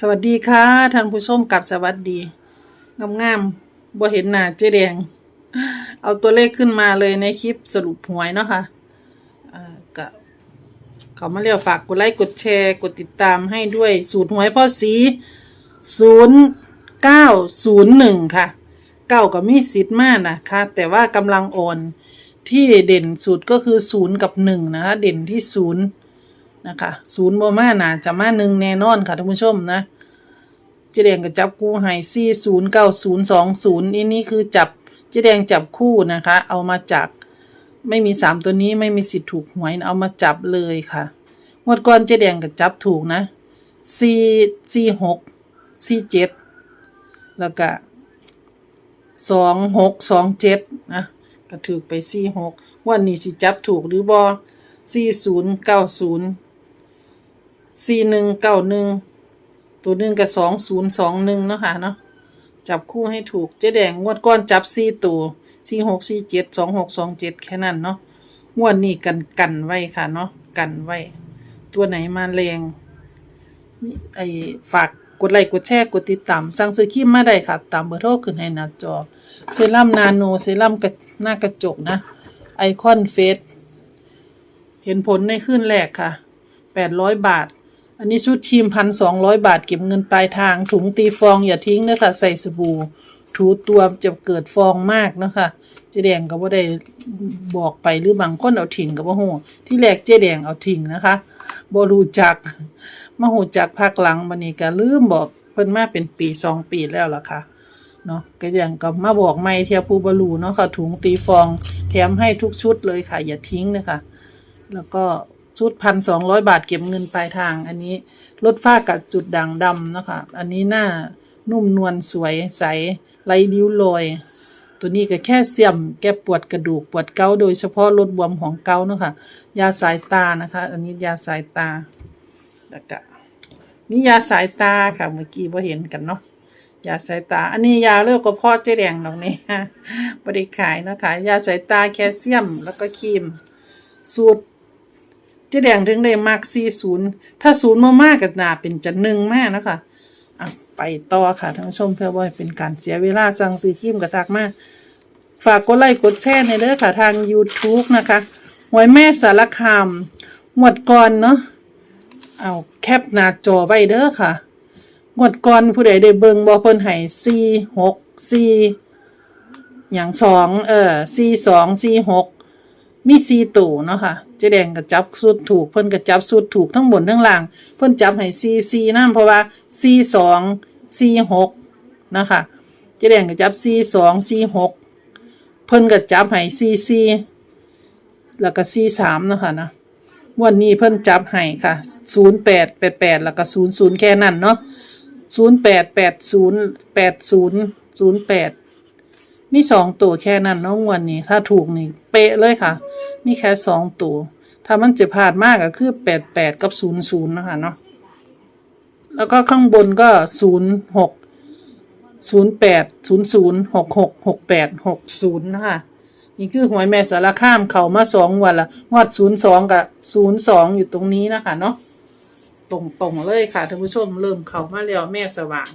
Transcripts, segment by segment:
สวัสดีค่ะท่านผู้ชมกับสวัสดีงามๆบ่เห็นหน้าเจ๊แดง เอาตัวเลขขึ้นมาเลยในคลิปสรุปหวยเนาะค่ะอ่าก็เขามาเรียกฝากกดไลค์กดแชร์กดติดตามให้ด้วยสูตรหวยพ่อสีศูนย์เก้าศูนย์หนึ่งค่ะเก้าก็มีสิทธิ์มากนะคะแต่ว่ากำลังอ่อนที่เด่นสุดก็คือศูนย์กับหนึ่งนะคะเด่นที่ศูนย์นะคะศูนย์บ่มาน่าจะมาหนึ่งแน่นอนค่ะท่านผู้ชมนะ เจแดงก็จับคู่ให้สี่ศูนย์เก้าศูนย์สองศูนย์อันนี้คือจับเจแดงจับคู่นะคะ เอามาจากไม่มีสามตัวนี้ไม่มีสิทธิ์ถูกหวยเอามาจับเลยค่ะงวดก่อนเจแดงก็จับถูกนะสี่สี่หกสี่เจ็ดแล้วก็สองหกสองเจ็ดนะก็ถูกไปสี่หกวันนี้สิจับถูกหรือบอสี่ศูนย์เก้าศูนย์สี่หนึ่งเก้าหนึ่ง ตัวหนึ่งกับสองศูนย์สองหนึ่งเนาะค่ะเนาะจับคู่ให้ถูกเจ๊แดงงวดก้อนจับสี่ตัวสี่หกสี่เจ็ดสองหกสองเจ็ดแค่นั้นเนาะงวดนี้กันกันไว้ค่ะเนาะกันไว้ ตัวไหนมาแรงไอฝากกดไลค์กดแชร์กดติดตามสั่งซื้อครีมมาได้ค่ะ ตามเบอร์โทรขึ้นให้หน้าจอ เซรั่มนาโน เซรั่มกระหน้ากระจกนะ ไอคอนเฟสเห็นผลในขึ้นแรกค่ะแปดร้อยบาท อันนี้ชุดทีมพันสองร้อยบาทเก็บเงินปลายทาง ถุงตีฟองอย่าทิ้งนะคะใส่สบู่ถูตัวจะเกิดฟองมากนะคะเจแดงก็บ่ได้บอกไปหรือบางคนเอาทิ้งก็บ่ฮู้ที่แรกเจแดงเอาทิ้งนะคะบ่รู้จักมาฮู้จักภาคหลังบัดนี้ก็ลืมบอกเพิ่นมาเป็นปีสองปีแล้วล่ะค่ะเนาะก็ยังก็มาบอกไม่เทียผู้บรูเนาะค่ะถุงตีฟองแถมให้ทุกชุดเลยค่ะ อย่าทิ้งนะคะ แล้วก็ ชุดพันสองร้อยบาทเก็บเงินปลายทาง อันนี้ลดฝ้ากัดจุดด่างดำนะคะ อันนี้หน้านุ่มนวลสวยใสไร้ริ้วรอย ตัวนี้ก็แค่เสียมแก้ปวดกระดูกปวดเกาโดยเฉพาะลดบวมของเกาเนาะคะยาสายตานะคะ อันนี้ยาสายตาแล้วก็มียาสายตาค่ะเมื่อกี้พอเห็นกันเนาะยาสายตา อันนี้ยาเลือกกระเพาะเจ๊แดงดอกนี้บริขายนะคะยาสายตาแคลเซียมแล้วก็ครีม สูตร จ๊แดงถึงได้มากสี่ศูนย์ถ้าศูนย์มากๆกับนาเป็นจะหนึ่งแมากนะคะอะไปต่อค่ะท่านผู้ชมเพื่อว่าเป็นการเสียเวลาสั่งซื้อครีมกระตักมาก ฝากกดไลค์กดแชร์ในเด้อค่ะทาง YouTube นะคะหวยแม่สารคามหมวดก่อนเนาะเอาแคปหน้าจอไว้เด้อค่ะงวดก่อนผู้ใดได้เบิ่งบ่เพิ่นให้สี่หกสี่อย่างสองเออสี่สองสี่หก มีสีตูเนาะค่ะเจ๊แดงก็จับสุดถูก เพิ่นก็จับสุดถูกทั้งบนทั้งล่าง เพิ่นจับให้สี่สี่นั่นเพราะว่าสี่สองสี่หกนะคะเจ๊แดงก็จับสี่สองสี่หกเพิ่นก็จับให้สี่สี่แล้วก็สี่สามเนาะค่ะนะวันนี้เพิ่นจับให้ค่ะศูนย์แปดแปดแปดแล้วก็ศูนย์ศูนย์แค่นั้นเนาะศูนย์แปดแปดศูนย์แปดศูนย์ศูนย์แปด มีสองตัวแค่นั้นน้องวันนี้ ถ้าถูกนี่เป๊ะเลยค่ะ มีแค่สองตัว ถ้ามันจะพลาดมากก็คือแปดแปดกับศูนย์ศูนย์นะคะเนาะแล้วก็ข้างบนก็ศูนย์หกศูนย์แปดศูนย์ศูนย์หกหกหกแปดหกศูนย์นะคะนี่คือหวยแม่สารข้ามเข่ามาสองวันละงวดศูนย์สองกับศูนย์สองอยู่ตรงนี้นะคะเนาะตรงๆเลยค่ะท่านผู้ชมเริ่มเข้ามาแล้วแม่สว่าง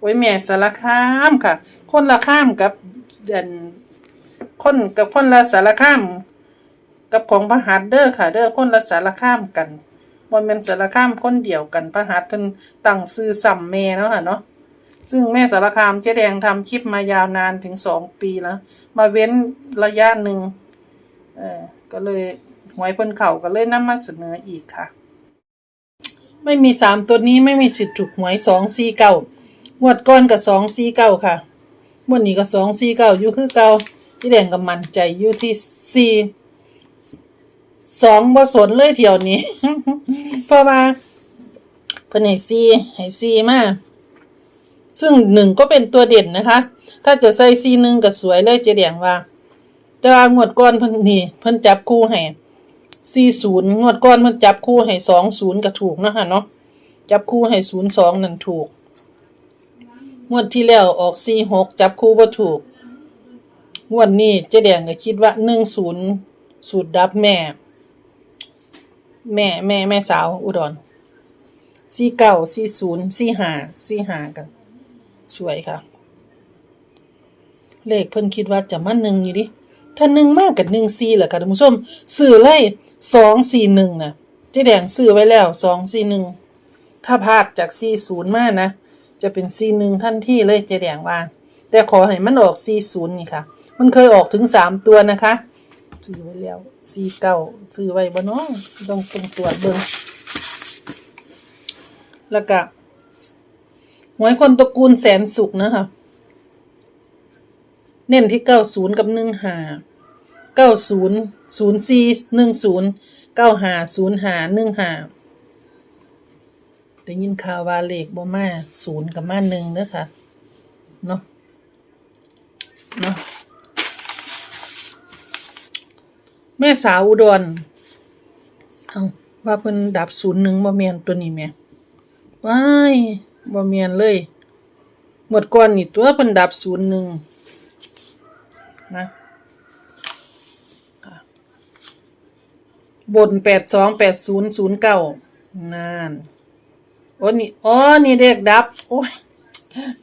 ไว้แม่สารคามค่ะ คนละข้ามกับเด่นคนกับคนละสารคามกับของพระหัตเด้อค่ะเด้อคนละสารคามกันบ่แม่นสารคามคนเดียวกันพระหัตเพิ่นตั้งชื่อซ้ำแม่เนาะค่ะเนาะซึ่งแม่สารคามเจ๊แดงทำคลิปมายาวนานถึงสองปีแล้ว มาเว้นระยะหนึ่งเออก็เลยหวยเพิ่นเข่าก็เลยนำมาเสนออีกค่ะ ไม่มีสามตัวนี้ไม่มีสิทธิ์ถูกหวยสองสี่เก้า งวดก้อนกับสองสี่เก้าค่ะงวดนี้ก็สองสี่เก้าอยู่คือเก้าที่แดงกับมันใจอยู่ที่สี่สองบ่สนเลยเที่ยวนี้ เพราะว่าเพิ่นให้สี่ให้สี่มาซึ่งหนึ่งก็เป็นตัวเด่นนะคะ ถ้าจะใส่สี่หนึ่งก็สวยเลยเจแดงว่า แต่ว่างวดก้อนเพิ่นนี่เพิ่นจับคู่ให้สี่ศูนย์งวดก้อนมันจับคู่ให้สองศูนย์ก็ถูกนะคะเนาะจับคู่ให้ศูนย์สองนั่นถูก งวดที่แล้วออกสี่หกจับคู่บ่ถูก งวดนี้เจ๊แดงก็คิดว่าหนึ่งศูนย์สูตรดับแม่ แม่แม่แม่สาวอุดรสี่เก้าสี่ศูนย์สี่ห้าสี่ห้ากันสวยค่ะ เลขเพิ่นคิดว่าจะมาหนึ่งอยู่ดิถ้าหนึ่งมากกับหนึ่งสี่แหละค่ะท่านผู้ชมซื้อเลยสองสี่หนึ่งนะเจ๊แดงซื้อไว้แล้วสองสี่หนึ่งถ้าพลาดจากสี่ศูนย์มากนะ จะเป็นสี่หนึ่งทันที่เลยเจแดงว่า แต่ขอให้มันออกสี่ศูนย์นี่ค่ะ มันเคยออกถึงสามตัวนะคะซื้อไว้แล้วสี่เก้าซื้อไว้บ่น้องต้องต้องตรวจเบิ่งแล้วก็หวยคนตระกูลแสนสุขนะคะเน้นที่เก้าศูนย์กับหนึ่งหาเก้าศูนย์ศูนย์สี่หนึ่งศูนย์เก้าหาศูนย์หาหนึ่งหา ได้ยินข่าวว่าเลขบ่มาศูนย์กับมาหนึ่งเด้อค่ะ เนาะเนาะแม่สาวอุดรเอาว่าเพิ่นดับศูนย์หนึ่งบ่แม่นตัวนี้แม่ว้ายบ่แม่นเลยหมดก่อนนี่ตัวเพิ่นดับศูนย์หนึ่งนะค่ะบนแปดสองแปดศูนย์ศูนย์เก้านาน โอ้นี่อ๋อนี่เด็กดับ โอ้ย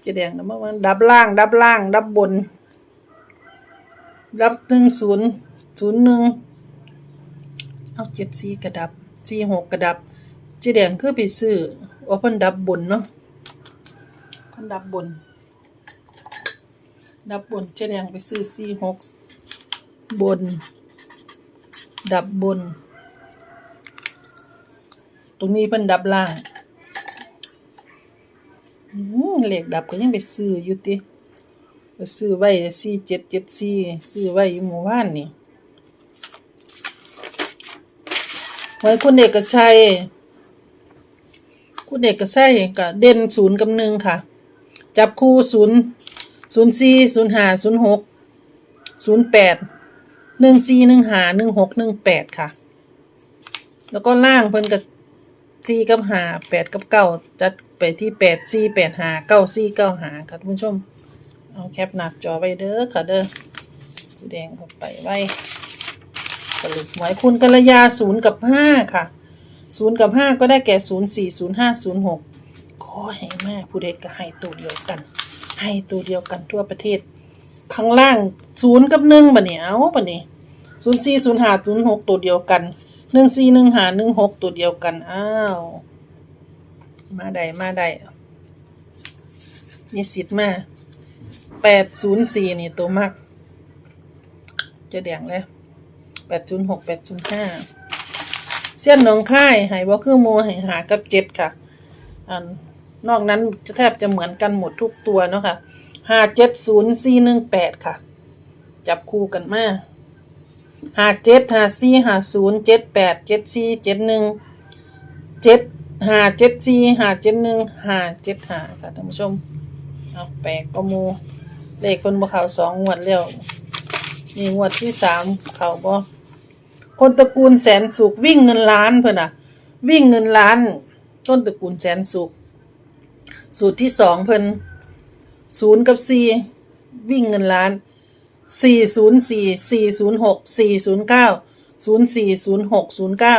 เจะแดงนะเมื่อวานดับล่าง ดับล่าง ดับบน ดับหนึ่งศูนย์ศูนย์หนึ่งเอาเจ็ดสี่กระดับสี่หกกระดับเจะแดงคือไปซื้อว่าเพิ่นดับบนเนาะเพิ่นดับบน ดับบนเจ๊แดงไปซื้อสี่หกบน ดับบน ตรงนี้เพิ่นดับล่าง เลขดับก็ยังไปซื้ออยู่ติซื้อไว้สี่เจ็ดเจ็ดสี่ซื้อไว้อยู่หมู่บ้านนี่ไว้คุณเอกชัย คุณเอกชัยก็เด่นศูนย์กับหนึ่งค่ะ จับคู่ศูนย์ศูนย์สี่ศูนย์ห้าศูนย์หกศูนย์แปดหนึ่งสี่หนึ่งห้าหนึ่งหกหนึ่งแปดค่ะ แล้วก็ล่างเพิ่นกับสี่กับห้าแปดกับเก้าจัด ไปที่แปดสี่แปดหาเก้าสี่เก้าหาค่ะท่านผู้ชม เอาแคปหน้าจอไว้เด้อค่ะเด้อสีแดงเข้าไปไว้สรุปไว้คุณกัลยาศูนย์กับห้าค่ะศูนย์กับห้าก็ได้แก่ศูนย์สี่ศูนย์ห้าศูนย์หกขอให้แม่ผู้ใดก็ให้ตัวเดียวกัน ให้ตัวเดียวกันทั่วประเทศ ข้างล่างศูนย์กับหนึ่งบะเนี่ยเอาบะเนี่ยศูนย์สี่ศูนย์ห้าศูนย์หกตัวเดียวกันหนึ่งสี่หนึ่งห้าหนึ่งหกตัวเดียวกันอ้าว มาได้มาได้มีสิทธิ์มาแปดศูนย์สี่นี่ตัวมากจะแดงเลยแปดศูนย์หกแปดศูนย์ห้าเส้นหนองค่ายหายบ่คือโมหายหากับเจ็ดค่ะอันนอกนั้นจะแทบจะเหมือนกันหมดทุกตัวเนาะค่ะห้าเจ็ดศูนย์สี่หนึ่งแปดค่ะ จับคู่กันมาห้าเจ็ดห้าสี่ห้าศูนย์เจ็ดแปดเจ็ดสี่เจ็ดหนึ่งเจ็ด ห้าเจ็ดสี่ห้าเจ็ดหนึ่งห้าเจ็ดห้าค่ะท่านผู้ชมเอาแปลกก็มูเลขคนบ่เขาสองงวดแล้วนี่งวดที่สามเขาบ่คนตระกูลแสนสุขวิ่งเงินล้านเพื่อนอะวิ่งเงินล้าน ต้นตระกูลแสนสุขสูตรที่สองเพิ่นศูนย์กับสี่วิ่งเงินล้านสี่ศูนย์สี่สี่ศูนย์หกสี่ศูนย์เก้าศูนย์สี่ศูนย์หกศูนย์เก้า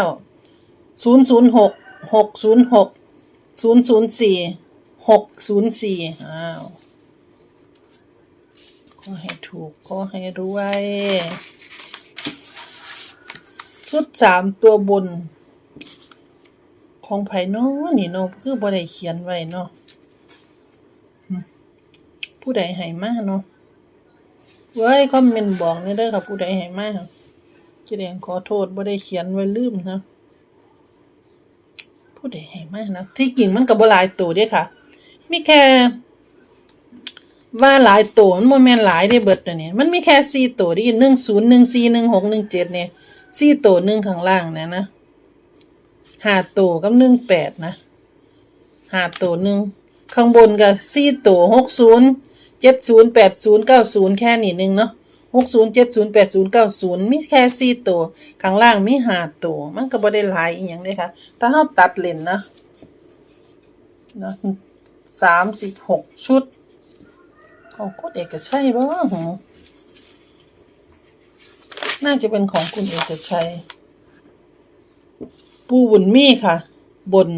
ศูนย์ศูนย์หก หกศูนย์หกศูนย์ศูนย์สี่หกศูนย์สี่อ้าวก็ให้ถูกก็ให้รวยชุดสามตัวบน ของไผเนาะนี่เนาะคือบ่ได้เขียนไว้เนาะผู้ใดให้มาเนาะเว้ยคอมเมนต์บอกนี่เด้อค่ะผู้ใดให้มาแดงขอโทษบ่ได้เขียนไว้ลืมนะ ผู้ใดให้มากนะที่จริงมันก็บ่หลายตัวด้ค่ะ มีแค่ ว่าหลายตัวมันบ่แม่นหลายได้เบิดตัวนี้มันมีแค่สี่ตัวดิ10 14 16 17เจ็ดเนี่ยสี่ตัวหนึ่งข้างล่างนี่ยนะหาตัวกับหนึ่งแปดนะหาตัวหนึ่งข้างบนกับสี่ตัวหกศูนย์เจ็ดศูนย์แปดศูนย์เก้าศูนย์แค่นี้หนึ่งเนาะ หกศูนย์เจ็ดศูนย์แปดศูนย์เก้าศูนย์มีแค่สี่ตัวข้างล่างมีหาตัวมันก็บ่ได้หลายอีหยังเลยค่ะ ถ้าเราตัดเลนนะนะสามสิบหกชุดของคุณเอกชัยบ้างน่าจะเป็นของคุณเอกชัย ปูบุญมีค่ะ บน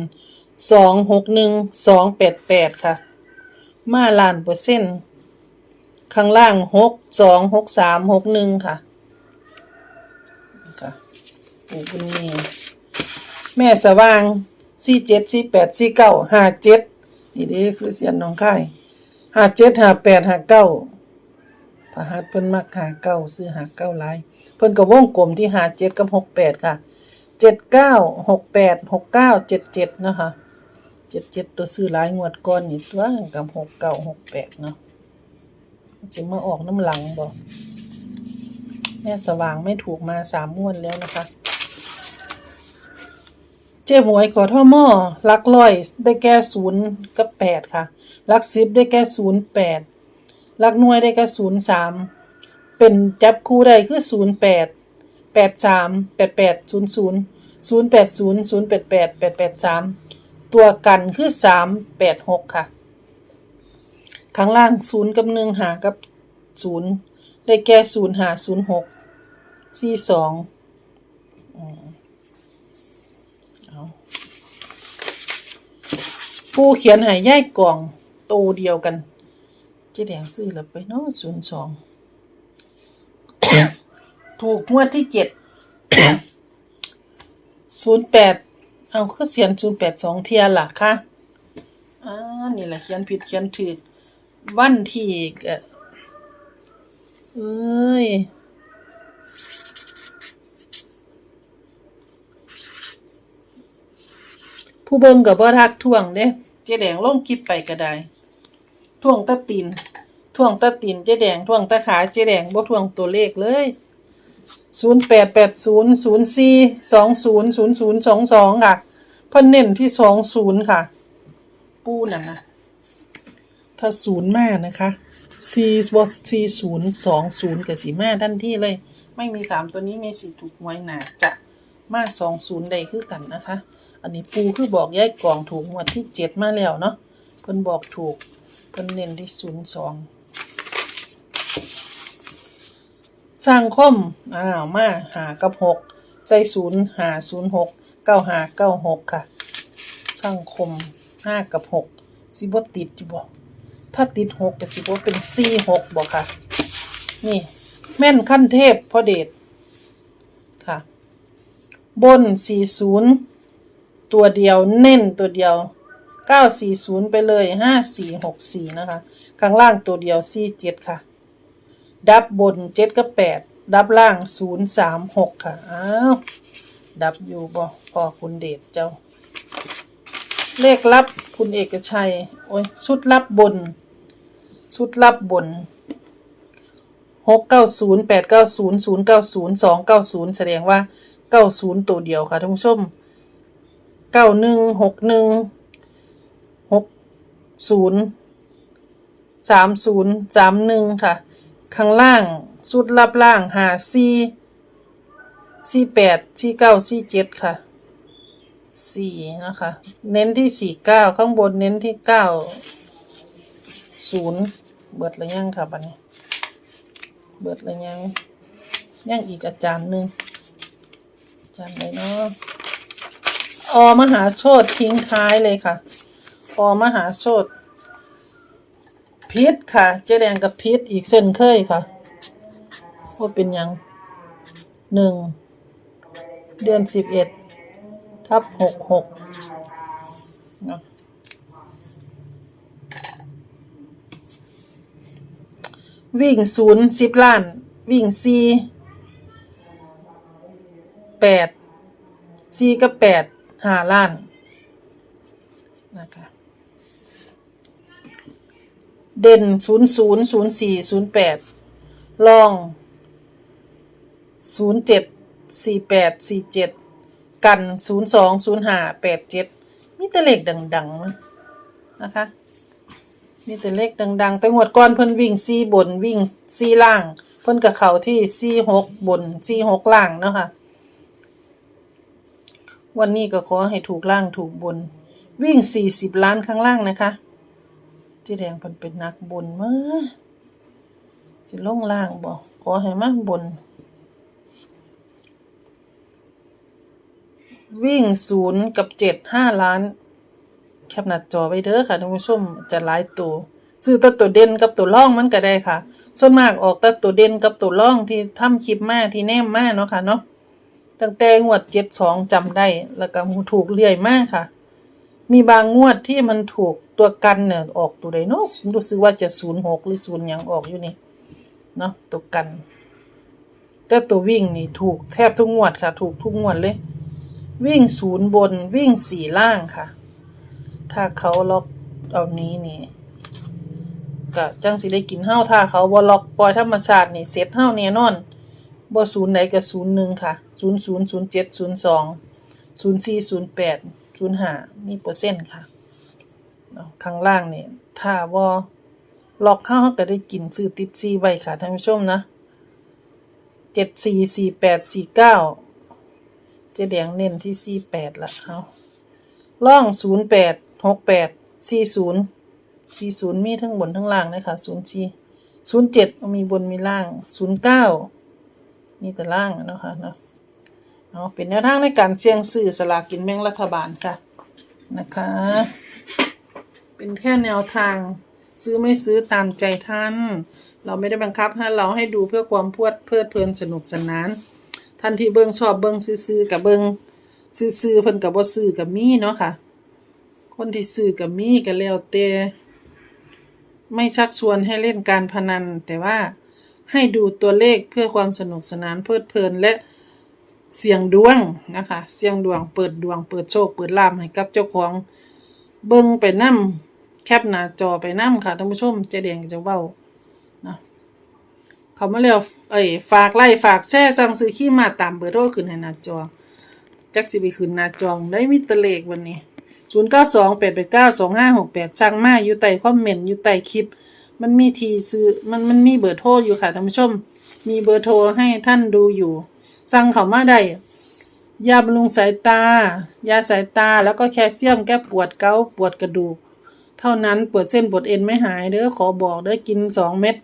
สองหกหนึ่งสองแปดแปดค่ะ มาล้านเปอร์เซ็นต์ ข้างล่างหกสองหกสามหกหนึ่งค่ะค่ะปูบุญมีแม่สว่างสี่เจ็ดสี่แปดสี่เก้าห้าเจ็ดนี่เด้คือเสียนน้องค่ายห้าเจ็ดห้าแปดห้าเก้าพระหัตเพิ่นมักหาเก้าซื้อหาเก้าหลายเพิ่นก็วงกลมที่หาเจ็ดกับหกแปดค่ะเจ็ดเก้าหกแปดหกเก้าเจ็ดเจ็ดนะคะเจ็ดเจ็ดตัวซื้อหลายงวดก่อนนี่ตัวกับหกเก้าหกแปดเนาะ จะมาออกน้ำหลังบอกแม่สว่างไม่ถูกมาสามงวดแล้วนะคะ เจ๊หวยขอท่อหม้อลักร้อยได้แก่ศูนย์กับแปดค่ะลักสิบได้แก่ศูนย์แปดลักหน่วยได้แก่ศูนย์สามเป็นจับคู่ได้คือศูนย์แปดแปดสามแปดแปดศูนย์ศูนย์ศูนย์แปดศูนย์ศูนย์แปดแปดแปดแปดสามตัวกันคือสามแปดหกค่ะ ข้างล่างศูนย์กับหนึ่งหากับศูนย์ได้แก่ศูนย์หาศูนย์หกสี่สองผู้เขียนหายย่ายกล่องโตเดียวกันเจ๊แดงซื้อแล้วไปเนาะศูนย์สองถูกงวดที่เจ็ดศูนย์แปดเอาคือเสียนศูนย์แปดสองเทียล่ะค่ะอ่านี่แหละเขียนผิดเขียนถูก วันที่เอ้ยผู้เบิ่งกับบ่ทักท่วงเด้เจ๊แดงลงคลิปไปก็ได้ท่วงตะตีนท่วงตะตีนเจ๊แดงท่วงตะขาเจ๊แดงบ่ท่วงตัวเลขเลย088004200022ค่ะเพิ่นเน้นที่20ค่ะ ปูนั่นนะ ถ้าศูนย์มานะคะ4บ่4020ก็สิมาทันที่เลย ไม่มี3ตัวนี้มีสิทธิ์ถูกหวยหนาจะมา20ได้คือกันนะคะ อันนี้ปูคือบอกย้ายกล่องถูกงวดที่เจ็ดมาแล้วเนาะเพิ่นบอกถูกเพิ่นเน้นที่ศูนย์สองสร้างคมอ้าวมาหากับหกใจศูนย์หาศูนย์หกเก้าหาเก้าหกค่ะ สร้างคมห้ากับหกสิบ่ติดอยู่บ่ ถ้าติดหกจะสิบ่าเป็นสี่หกบ่ค่ะ นี่ แม่นขั้นเทพพ่อเดชค่ะ บนสี่ศูนย์ตัวเดียวเน้นตัวเดียว940ไปเลย5464นะคะข้างล่างตัวเดียว47ค่ะ ดับบน7กับ8ดับล่าง036ค่ะ อ้าว ดับอยู่บ่พอคุณเดชเจ้า เลขลับคุณเอกชัย โอ้ยชุดลับบน ชุดลับบน690 890 090 290แสดงว่า90ตัวเดียวค่ะท่านผู้ชมเก้าหนึ่งหกหนึ่งหกศูนย์สามศูนย์สามหนึ่งค่ะ ข้างล่างสุดลับล่างหาสี่สี่แปดสี่เก้าสี่เจ็ดค่ะสี่นะคะ เน้นที่สี่เก้าข้างบนเน้นที่เก้า ศูนย์เบิดแล้วยังค่ะบัดนี้ เบิดแล้วยังยังอีกอาจารย์หนึ่งอาจารย์ไหนเนาะอมหาโชตทิ้งท้ายเลยค่ะ อมหาโชตพิษค่ะเจ๊แดงกับพิษอีกเส้นเคยค่ะว่าเป็นยังหนึ่งเดือนสิบเอ็ดทับหกหกเนาะ วิ่งศูนย์สิบล้าน วิ่งสี่แปดสี่กับแปดห้าล้านนะคะเด่นศูนย์ศูนย์ศูนย์สี่ศูนย์แปดลองศูนย์เจ็ดสี่แปดสี่เจ็ดกันศูนย์สองศูนย์ห้าแปดเจ็ดมีแต่เลขดัง ๆ นะคะ มีแต่เลขดังๆ แต่หวดก่อนเพิ่นวิ่งสี่บนวิ่งสี่ล่าง เพิ่นกับเขาที่สี่หกบนสี่หกล่างเนาะค่ะ วันนี้ก็ขอให้ถูกล่างถูกบน วิ่งสี่สิบล้านข้างล่างนะคะจ๊แดงเพิ่นเป็นนักบนมาสิลงล่างบ่ขอให้มาบน วิ่งศูนย์กับเจ็ดห้าล้าน แคปหน้าจอไว้เด้อค่ะท่านผู้ชมจะหลายตัวซื้อแตัตัวเด่นกับตัวร่องมันก็ได้ค่ะ ส่วนมากออกแต่ตัวเด่นกับตัวร่องที่ทำคลิปมาที่แนมมาเนาะค่ะเนาะตั้งแต่งวด72จำได้ แล้วก็ถูกเรื่อยมากค่ะ มีบางงวดที่มันถูกตัวกันเนี่ยออกตัวใดเนาะรู้สึกว่าจะ06หกหรือ0หยังออกอยู่นี่เนาะตัวกันแต่ตัววิ่งนี่ถูกแทบทุกงวดค่ะ ถูกทุกงวดเลย วิ่งศูนย์บนวิ่งสี่ล่างค่ะ ถ้าเขาล็อกเอานี้นี่ก็จังสิได้กินเฮ้าถ้าเขาบ่ล็อกปล่อยธรรมชาตินี่เสร็จเฮ้าแน่นอนบ่ศูนย์ไหนก็ศูนย์หนึ่งค่ะศูนย์ศูนย์ศูนย์เจ็ดศูนย์สองศูนย์สี่ศูนย์แปดศูนย์ห้ามีเปอร์เซ็นต์ค่ะข้างล่างนี่ถ้าบ่ล็อกเฮ้าเราก็ได้กินซื้อติดซีไว้ค่ะท่านผู้ชมนะเจ็ดสี่สี่แปดสี่เก้าเจ๊แดงเน้นที่สี่แปดละเอาล่องศูนย์แปด หกแปดสี่ศูนย์สี่ศูนย์มีทั้งบนทั้งล่างนะคะศูนย์สี่ศูนย์เจ็ดมีบนมีล่างศูนย์เก้ามีแต่ล่างเนาะค่ะเนาะเอาเป็นแนวทางในการเสี่ยงซื้อสลากกินแบ่งรัฐบาลค่ะนะคะ เป็นแค่แนวทาง ซื้อไม่ซื้อตามใจท่าน เราไม่ได้บังคับให้เราให้ดูเพื่อความพวดเพลิดเพลินสนุกสนาน ท่านที่เบิ่งชอบเบิ่งซื้อๆกับเบิ่งซื้อๆเพิ่นก็บ่ซื้อกับมีเนาะค่ะ คนที่ซื้อกับมีก็แล้วแต่ไม่ชักชวนให้เล่นการพนัน แต่ว่าให้ดูตัวเลขเพื่อความสนุกสนานเพลิดเพลินและเสี่ยงดวงนะคะ เสี่ยงดวงเปิดดวง เปิดโชค เปิดลาภให้กับเจ้าของ เบิ่งไปนํแคปหน้าจอไปนํค่ะท่านผู้ชมเจ๊แดงจะเว้าเขามาเร็วเอ้ยฝากไล่ฝากแช่สั่งซื้อขี้มาตามเบอร์โทรขึ้นให้หน้าจอ จักสิไปขึ้นหน้าจอได้มีแตะเลขวันนี้ 0 9 2 8 8 9 2 5 6 8สั่งมาอยู่ใต้คอมเมนต์อยู่ใต้คลิป มันมีทีซื้อมันมันมีเบอร์โทรอยู่ค่ะท่านผู้ชม มีเบอร์โทรให้ท่านดูอยู่ สั่งเขามาได้ยาบำรุงสายตา ยาสายตาแล้วก็แคลเซียมแก้ปวดเกาปวดกระดูก เท่านั้นปวดเส้นปวดเอ็นไม่หายเด้อขอบอกเด้อกินสองเม็ด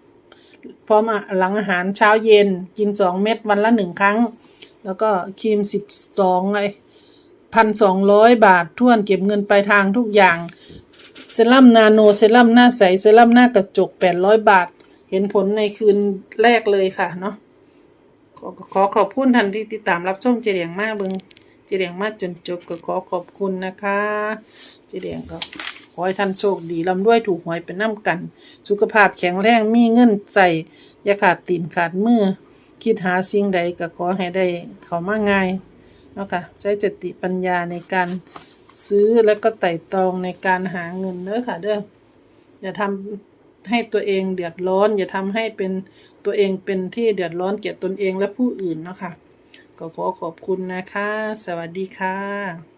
พร้อมหลังอาหารเช้าเย็นกินสองเม็ดวันละหนึ่งครั้ง แล้วก็ครีมสิบสองไอ พันสองร้อยบาทท่วนเก็บเงินปลายทางทุกอย่าง เซรั่มนาโน เซรั่มหน้าใส เซรั่มหน้ากระจกแปดร้อยบาท เห็นผลในคืนแรกเลยค่ะเนาะขอขอขอบคุณท่านที่ติดตามรับชมเจเดียงมากเบิงเจเดียงมากจนจบก็ขอขอบคุณนะคะ เจเดียงก็ขอให้ท่านโชคดีลำด้วยถูกหวยเป็นน้ำกัน สุขภาพแข็งแรงมีเงินใส่อย่าขาดตีนขาดมือคิดหาสิ่งใดก็ขอให้ได้เขามาง่าย เนาะค่ะใช้สติปัญญาในการซื้อแล้วก็ไต่ตรองในการหาเงินเด้อค่ะเด้ออย่าทำให้ตัวเองเดือดร้อน อย่าทำให้เป็นตัวเองเป็นที่เดือดร้อนเกียดตนเองและผู้อื่นเนาะค่ะก็ขอขอบคุณนะคะ สวัสดีค่ะ